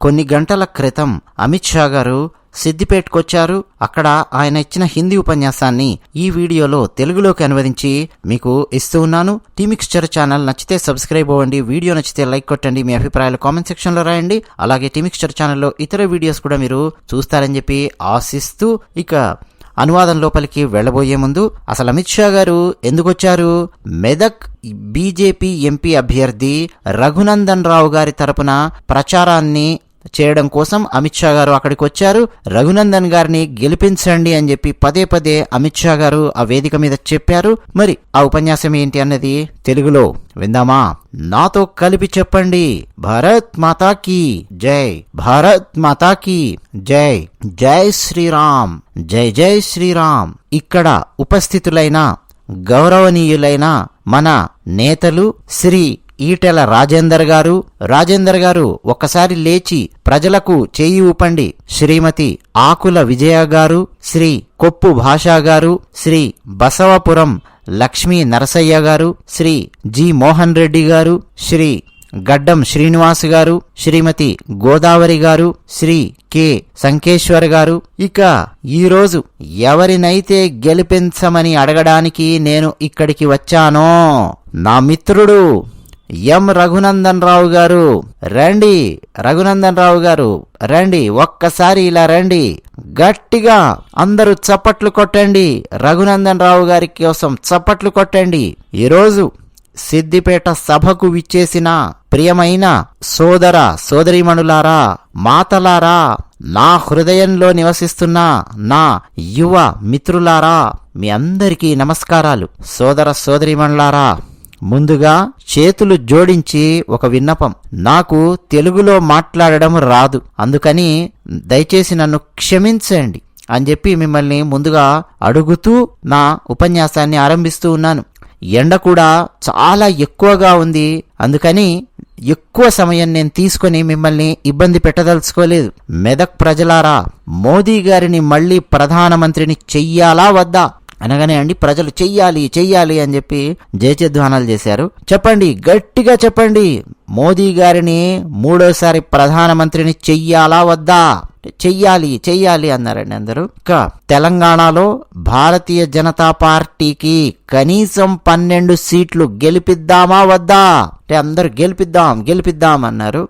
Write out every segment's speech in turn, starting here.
కొన్ని గంటల క్రితం అమిత్ షా గారు సిద్దిపేట్కొచ్చారు. అక్కడ ఆయన ఇచ్చిన హిందీ ఉపన్యాసాన్ని ఈ వీడియోలో తెలుగులోకి అనువదించి మీకు ఇస్తూ ఉన్నాను. టీమిక్స్చర్ ఛానల్ నచ్చితే సబ్స్క్రైబ్ అవ్వండి. వీడియో నచ్చితే లైక్ కొట్టండి. మీ అభిప్రాయాలు కామెంట్ సెక్షన్లో రాయండి. అలాగే టీమిక్స్చర్ ఛానల్లో ఇతర వీడియోస్ కూడా మీరు చూస్తారని చెప్పి ఆశిస్తూ ఇక అనువాదం లోపలికి వెళ్ళబోయే ముందు అసలు అమిత్ షా గారు ఎందుకొచ్చారు? మెదక్ బీజేపీ ఎంపీ అభ్యర్థి రఘునందన్ రావు గారి తరపున ప్రచారాన్ని చేయడం కోసం అమిత్ షా గారు అక్కడికి వచ్చారు. రఘునందన్ గారిని గెలిపించండి అని చెప్పి పదే పదే అమిత్ షా గారు ఆ వేదిక మీద చెప్పారు. మరి ఆ ఉపన్యాసం ఏంటి అన్నది తెలుగులో విందామా? నాతో కలిపి చెప్పండి. భారత్ మాతాకి జై. భారత్ మాతాకి జై. జై శ్రీరామ్. జై జై శ్రీరామ్. ఇక్కడ ఉపస్థితులైన గౌరవనీయులైన మన నేతలు శ్రీ ఈటెల రాజేందర్ గారు రాజేందర్ గారు ఒక్కసారి లేచి ప్రజలకు చేయి ఊపండి. శ్రీమతి ఆకుల విజయ గారు శ్రీ కొప్పు భాషా గారు శ్రీ బసవపురం లక్ష్మీ నరసయ్య గారు శ్రీ జి మోహన్ రెడ్డి గారు శ్రీ గడ్డం శ్రీనివాస్ గారు శ్రీమతి గోదావరి గారు శ్రీ కె సంకేశ్వర్ గారు. ఇక ఈరోజు ఎవరినైతే గెలిపించమని అడగడానికి నేను ఇక్కడికి వచ్చానో నా మిత్రుడు ఎం రఘునందన్ రావు గారు? రండి రఘునందన్ రావు గారు రండి ఒక్కసారి ఇలా రండి. గట్టిగా అందరూ చప్పట్లు కొట్టండి. రఘునందన్ రావు గారి కోసం చప్పట్లు కొట్టండి. ఈరోజు సిద్దిపేట సభకు విచ్చేసిన ప్రియమైన సోదర సోదరీమణులారా మాతలారా నా హృదయంలో నివసిస్తున్న నా యువ మిత్రులారా మీ అందరికీ నమస్కారాలు. సోదర సోదరీమణులారా ముందుగా చేతులు జోడించి ఒక విన్నపం. నాకు తెలుగులో మాట్లాడడం రాదు. అందుకని దయచేసి నన్ను క్షమించండి అని చెప్పి మిమ్మల్ని ముందుగా అడుగుతూ నా ఉపన్యాసాన్ని ఆరంభిస్తూ ఉన్నాను. ఎండ కూడా చాలా ఎక్కువగా ఉంది. అందుకని ఎక్కువ సమయం నేను తీసుకొని మిమ్మల్ని ఇబ్బంది పెట్టదలుచుకోలేదు. మెదక్ ప్రజలారా మోదీ గారిని మళ్ళీ ప్రధానమంత్రిని చెయ్యాలా వద్దా? అనగానే అండి ప్రజలు చెయ్యాలి చెయ్యాలి అని చెప్పి జయచేధ్వానాలు చేశారు. చెప్పండి గట్టిగా చెప్పండి. మోదీ గారిని మూడోసారి ప్రధానమంత్రిని చెయ్యాలా వద్దా? చెయ్యాలి చెయ్యాలి అన్నారండి అందరూ. ఇంకా తెలంగాణలో భారతీయ జనతా పార్టీకి కనీసం పన్నెండు సీట్లు గెలిపిద్దామా వద్దా? అంటే అందరూ గెలిపిద్దాం గెలిపిద్దాం అన్నారు.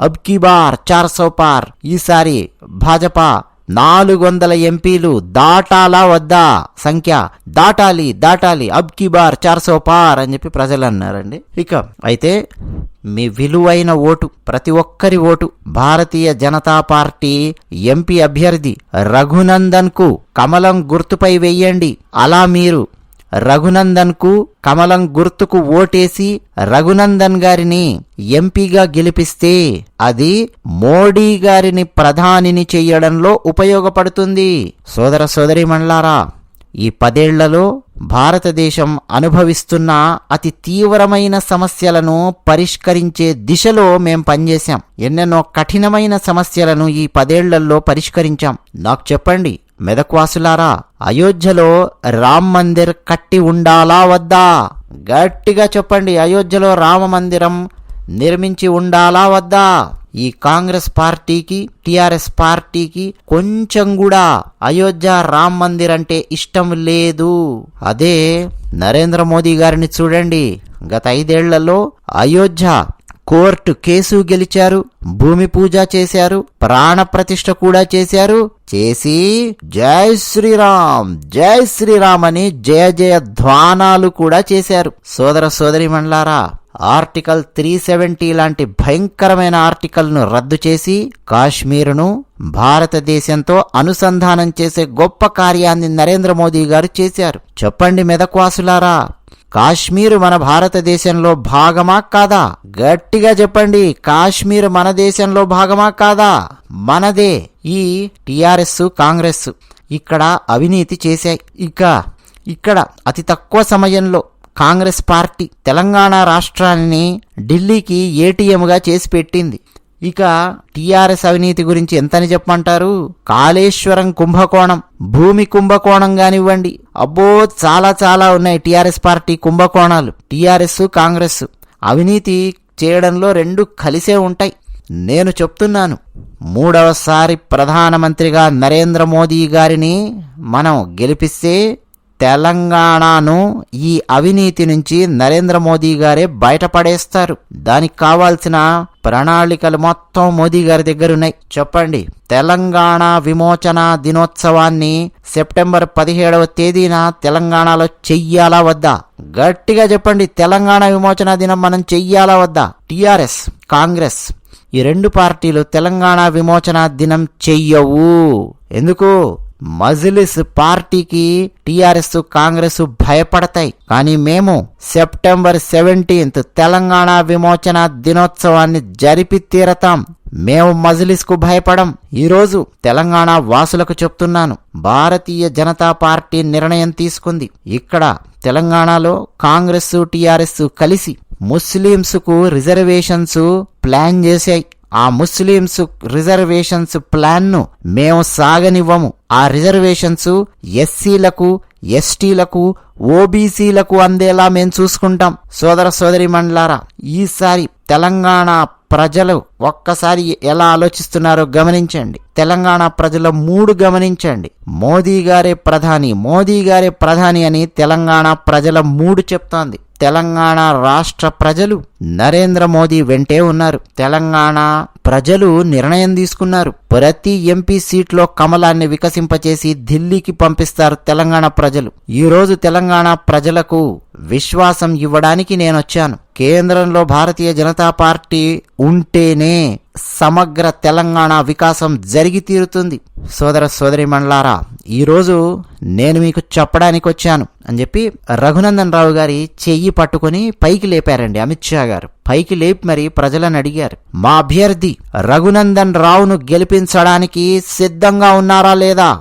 అబ్కీ బార్ చార్ పార్. ఈసారి భాజపా నాలుగు వందల ఎంపీలు దాటాలా వద్దా సంఖ్య? దాటాలి దాటాలి. అబ్కీ బార్ చార్సో పార్ అని చెప్పి ప్రజలు అన్నారండి ఇక అయితే మీ విలువైన ఓటు ప్రతి ఒక్కరి ఓటు భారతీయ జనతా పార్టీ ఎంపీ అభ్యర్థి రఘునందన్కు కమలం గుర్తుపై వెయ్యండి అలా మీరు రఘునందన్కు కమలం గుర్తుకు ఓటేసి రఘునందన్ గారిని ఎంపీగా గెలిపిస్తే అది మోడీ గారిని ప్రధానిని చెయ్యడంలో ఉపయోగపడుతుంది. సోదర సోదరిమణ్లారా ఈ పదేళ్ళలో భారతదేశం అనుభవిస్తున్న అతి తీవ్రమైన సమస్యలను పరిష్కరించే దిశలో మేం పనిచేశాం. ఎన్నెన్నో కఠినమైన సమస్యలను ఈ పదేళ్ళలో పరిష్కరించాం. నాకు చెప్పండి మెదక్వాసులారా అయోధ్యలో రామ్ మందిర్ కట్టి ఉండాలా వద్దా? గట్టిగా చెప్పండి అయోధ్యలో రామ మందిరం నిర్మించి ఉండాలా వద్దా? ఈ కాంగ్రెస్ పార్టీకి టిఆర్ఎస్ పార్టీకి కొంచెం కూడా అయోధ్య రామ్ మందిర్ అంటే ఇష్టం లేదు. అదే నరేంద్ర మోదీ గారిని చూడండి గత ఐదేళ్ళలో అయోధ్య కోర్టు కేసు గెలిచారు భూమి పూజ చేశారు ప్రాణప్రతిష్ఠ కూడా చేశారు. చేసి జై శ్రీరామ్ జై శ్రీరామ్ అని జయ జయ ధ్వానాలు కూడా చేశారు. సోదర సోదరి మండలారా ఆర్టికల్ త్రీ సెవెంటీ లాంటి భయంకరమైన ఆర్టికల్ను రద్దు చేసి కాశ్మీరును భారతదేశంతో అనుసంధానం చేసే గొప్ప కార్యాన్ని నరేంద్ర మోదీ గారు చేశారు. చెప్పండి మెదక్వాసులారా కాశ్మీర్ మన భారతదేశంలో భాగమా కాదా? గట్టిగా చెప్పండి కాశ్మీర్ మన దేశంలో భాగమా కాదా? మనదే. ఈ టిఆర్ఎస్ కాంగ్రెస్ ఇక్కడ అవినీతి చేశాయి. ఇక ఇక్కడ అతి తక్కువ సమయంలో కాంగ్రెస్ పార్టీ తెలంగాణ రాష్ట్రాన్ని ఢిల్లీకి ఏటీఎంగా చేసి పెట్టింది. ఇక టీఆర్ఎస్ అవినీతి గురించి ఎంతని చెప్పమంటారు? కాళేశ్వరం కుంభకోణం భూమి కుంభకోణం కానివ్వండి. అబ్బో చాలా చాలా ఉన్నాయి టీఆర్ఎస్ పార్టీ కుంభకోణాలు. టీఆర్ఎస్ కాంగ్రెస్ అవినీతి చేయడంలో రెండు కలిసే ఉంటాయి. నేను చెప్తున్నాను మూడవసారి ప్రధానమంత్రిగా నరేంద్ర మోదీ గారిని మనం గెలిపిస్తే తెలంగాణను ఈ అవినీతి నుంచి నరేంద్ర మోదీ గారే బయటపడేస్తారు. దానికి కావాల్సిన ప్రణాళికలు మొత్తం మోదీ గారి దగ్గర ఉన్నాయి చెప్పండి తెలంగాణ విమోచన దినోత్సవాన్ని సెప్టెంబర్ పదిహేడవ తేదీన తెలంగాణలో చెయ్యాలా వద్దా? గట్టిగా చెప్పండి తెలంగాణ విమోచన దినం మనం చెయ్యాలా వద్దా? టిఆర్ఎస్ కాంగ్రెస్ ఈ రెండు పార్టీలు తెలంగాణ విమోచన దినం చెయ్యవు. ఎందుకు? మజ్లిస్ పార్టీకి టీఆర్ఎస్ కాంగ్రెస్ భయపడతాయి. కానీ మేము సెప్టెంబర్ సెవెంటీన్త్ తెలంగాణ విమోచన దినోత్సవాన్ని జరిపి తీరతాం. మేము మజిలిస్కు భయపడం. ఈరోజు తెలంగాణ వాసులకు చెప్తున్నాను. భారతీయ జనతా పార్టీ నిర్ణయం తీసుకుంది. ఇక్కడ తెలంగాణలో కాంగ్రెస్ టీఆర్ఎస్ కలిసి ముస్లింస్కు రిజర్వేషన్స్ ప్లాన్ చేశాయి. ఆ ముస్లిమ్స్ రిజర్వేషన్స్ ప్లాన్ను మేము సాగనివ్వము. ఆ రిజర్వేషన్స్ ఎస్సీలకు ఎస్టీలకు ఓబీసీలకు అందేలా మేము చూసుకుంటాం. సోదర సోదరి మండలారా ఈసారి తెలంగాణ ప్రజలు ఒక్కసారి ఎలా ఆలోచిస్తున్నారో గమనించండి. తెలంగాణ ప్రజల మూడు గమనించండి. మోదీ గారే ప్రధాని మోదీ గారే ప్రధాని అని తెలంగాణ ప్రజల మూడు చెప్తోంది. తెలంగాణ రాష్ట్ర ప్రజలు నరేంద్ర మోదీ వెంటే ఉన్నారు. తెలంగాణ ప్రజలు నిర్ణయం తీసుకున్నారు. ప్రతి ఎంపీ సీట్లో కమలాన్ని వికసింపచేసి ఢిల్లీకి పంపిస్తారు తెలంగాణ ప్రజలు. ఈరోజు తెలంగాణ ప్రజలకు విశ్వాసం ఇవ్వడానికి నేను వచ్చాను. కేంద్రంలో భారతీయ జనతా పార్టీ ఉంటేనే సమగ్ర తెలంగాణ వికాసం జరిగి తీరుతుంది సోదర సోదరి మండలారా ఈరోజు నేను మీకు చెప్పడానికి వచ్చాను అని చెప్పి రఘునందన్ రావు గారి చెయ్యి పట్టుకుని పైకి లేపారండి అమిత్ షా గారు. పైకి లేపి మరి ప్రజలను అడిగారు. మా అభ్యర్థి రఘునందన్ రావును గెలిపించడానికి సిద్ధంగా ఉన్నారా లేదా?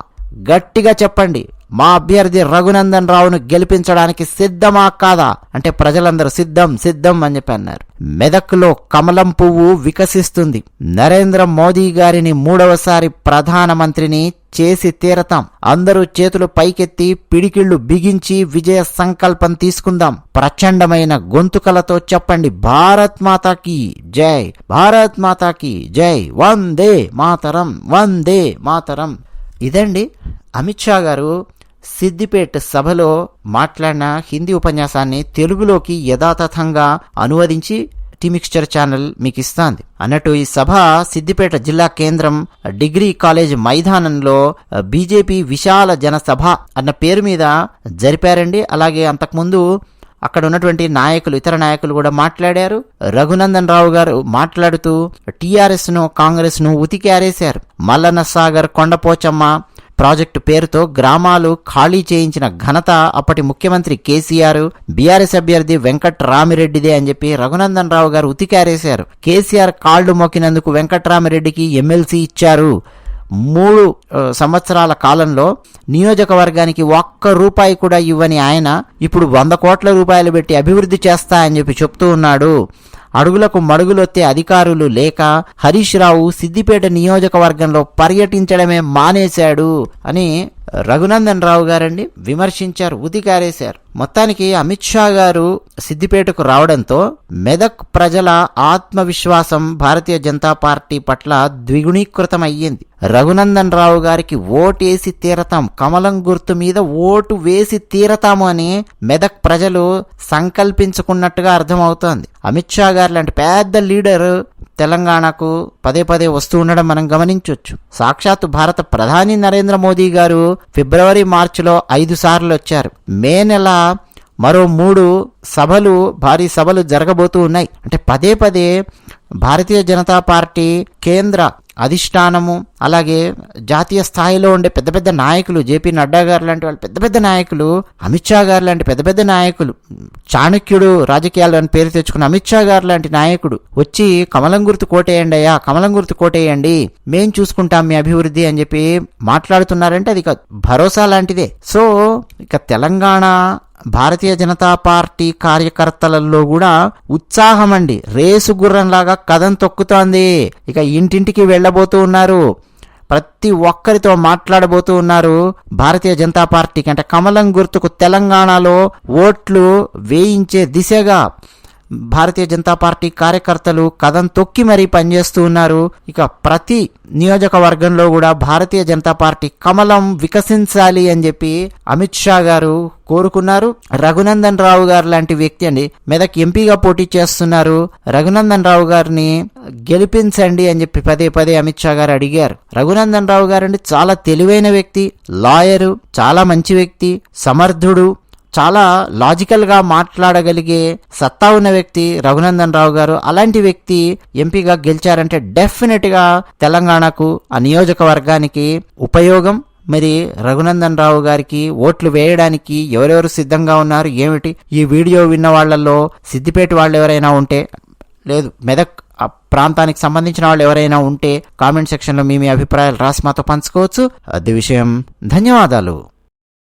గట్టిగా చెప్పండి. మా అభ్యర్థి రఘునందన్ రావును గెలిపించడానికి సిద్ధమా కాదా? అంటే ప్రజలందరూ సిద్ధం సిద్ధం అని చెప్పి అన్నారు. మెదక్లో కమలం పువ్వు వికసిస్తుంది. నరేంద్ర మోదీ గారిని మూడవసారి ప్రధానమంత్రిని చేసి తీరతాం. అందరూ చేతులు పైకెత్తి పిడికిళ్ళు బిగించి విజయ సంకల్పం తీసుకుందాం. ప్రచండమైన గొంతుకలతో చెప్పండి. భారత్ మాతాకి జై. భారత్ మాతాకి జై. వందే మాతరం. వందే మాతరం. ఇదండి అమిత్ షా గారు సిద్దిపేట్ సభలో మాట్లాడిన హిందీ ఉపన్యాసాన్ని తెలుగులోకి యథాతథంగా అనువదించి టీమిక్స్చర్ ఛానల్ మీకు ఇస్తాంది. అన్నట్టు ఈ సభ సిద్దిపేట జిల్లా కేంద్రం డిగ్రీ కాలేజ్ మైదానంలో బీజేపీ విశాల జనసభ అన్న పేరు మీద జరిపారండి. అలాగే అంతకుముందు అక్కడ ఉన్నటువంటి నాయకులు ఇతర నాయకులు కూడా మాట్లాడారు. రఘునందన్ రావు గారు మాట్లాడుతూ టీఆర్ఎస్ను కాంగ్రెస్ను ఉతికారేశారు. మల్లన్న సాగర్ కొండపోచమ్మ ప్రాజెక్టు పేరుతో గ్రామాలు ఖాళీ చేయించిన ఘనత అప్పటి ముఖ్యమంత్రి కేసీఆర్ బీఆర్ఎస్ అభ్యర్థి వెంకట్ రామిరెడ్డిదే అని చెప్పి రఘునందన్ రావు గారు ఉతికారేశారు. కేసీఆర్ కాళ్ళు మొక్కినందుకు వెంకట్రామిరెడ్డికి ఎమ్మెల్సీ ఇచ్చారు. మూడు సంవత్సరాల కాలంలో నియోజకవర్గానికి ఒక్క రూపాయి కూడా ఇవ్వని ఆయన ఇప్పుడు వంద కోట్ల రూపాయలు పెట్టి అభివృద్ధి చేస్తా అని చెప్పి చెప్తూ ఉన్నాడు. అడుగులకు మడుగులొత్తే అధికారులు లేక హరీష్ రావు సిద్దిపేట నియోజకవర్గంలో పర్యటించడమే మానేశాడు అని రఘునందన్ రావు గారండి విమర్శించారు ఉదిగారేశారు మొత్తానికి అమిత్ షా గారు సిద్దిపేటకు రావడంతో మెదక్ ప్రజల ఆత్మవిశ్వాసం భారతీయ జనతా పార్టీ పట్ల ద్విగుణీకృతం అయ్యింది రఘునందన్ రావు గారికి ఓటేసి తీరతాం కమలం గుర్తు మీద ఓటు వేసి తీరతాము అని మెదక్ ప్రజలు సంకల్పించుకున్నట్టుగా అర్థమవుతోంది. అమిత్ షా గారు లాంటి పెద్ద లీడర్ తెలంగాణకు పదే పదే వస్తూ ఉండడం మనం గమనించవచ్చు సాక్షాత్తు భారత ప్రధాని నరేంద్ర మోదీ గారు ఫిబ్రవరి మార్చిలో ఐదు సార్లు వచ్చారు. మే నెల మరో మూడు సభలు భారీ సభలు జరగబోతూ ఉన్నాయి. అంటే పదే పదే భారతీయ జనతా పార్టీ కేంద్ర అధిష్టానము అలాగే జాతీయ స్థాయిలో ఉండే పెద్ద పెద్ద నాయకులు జేపీ నడ్డా గారు లాంటి వాళ్ళు పెద్ద పెద్ద నాయకులు అమిత్ షా గారు లాంటి పెద్ద పెద్ద నాయకులు చాణక్యుడు రాజకీయాలు అని పేరు తెచ్చుకున్న అమిత్ షా గారు లాంటి నాయకుడు వచ్చి కమలం గుర్తు కోటేయండి అయ్యా కమలం గుర్తు కోటేయండి మేం చూసుకుంటాం మీ అభివృద్ధి అని చెప్పి మాట్లాడుతున్నారంటే అది భరోసా లాంటిదే. సో ఇక తెలంగాణ భారతీయ జనతా పార్టీ కార్యకర్తలలో కూడా ఉత్సాహం అండి రేసు గుర్రంలాగా కథం తొక్కుతోంది. ఇక ఇంటింటికి వెళ్ళబోతూ ఉన్నారు. ప్రతి ఒక్కరితో మాట్లాడబోతూ ఉన్నారు భారతీయ జనతా పార్టీకి. అంటే కమలం గుర్తుకు తెలంగాణలో ఓట్లు వేయించే దిశగా భారతీయ జనతా పార్టీ కార్యకర్తలు కథం తొక్కి మరీ పనిచేస్తూ ఉన్నారు. ఇక ప్రతి నియోజకవర్గంలో కూడా భారతీయ జనతా పార్టీ కమలం వికసించాలి అని చెప్పి అమిత్ షా గారు కోరుకున్నారు. రఘునందన్ రావు గారు లాంటి వ్యక్తి అండి. మెదక్ ఎంపీగా పోటీ చేస్తున్నారు. రఘునందన్ రావు గారిని గెలిపించండి అని చెప్పి పదే పదే అమిత్ షా గారు అడిగారు. రఘునందన్ రావు గారు అండి చాలా తెలివైన వ్యక్తి లాయరు చాలా మంచి వ్యక్తి సమర్థుడు చాలా లాజికల్గా మాట్లాడగలిగే సత్తా ఉన్న వ్యక్తి రఘునందన్ రావు గారు అలాంటి వ్యక్తి ఎంపీగా గెలిచారంటే డెఫినెట్గా తెలంగాణకు ఆ నియోజకవర్గానికి ఉపయోగం. మరి రఘునందన్ రావు గారికి ఓట్లు వేయడానికి ఎవరెవరు సిద్ధంగా ఉన్నారు ఏమిటి? ఈ వీడియో విన్న వాళ్ళల్లో సిద్దిపేట వాళ్ళు ఎవరైనా ఉంటే లేదు మెదక్ ఆ ప్రాంతానికి సంబంధించిన వాళ్ళు ఎవరైనా ఉంటే కామెంట్ సెక్షన్లో మీ మీ అభిప్రాయాలు రాసి మాతో పంచుకోవచ్చు. అది విషయం. ధన్యవాదాలు.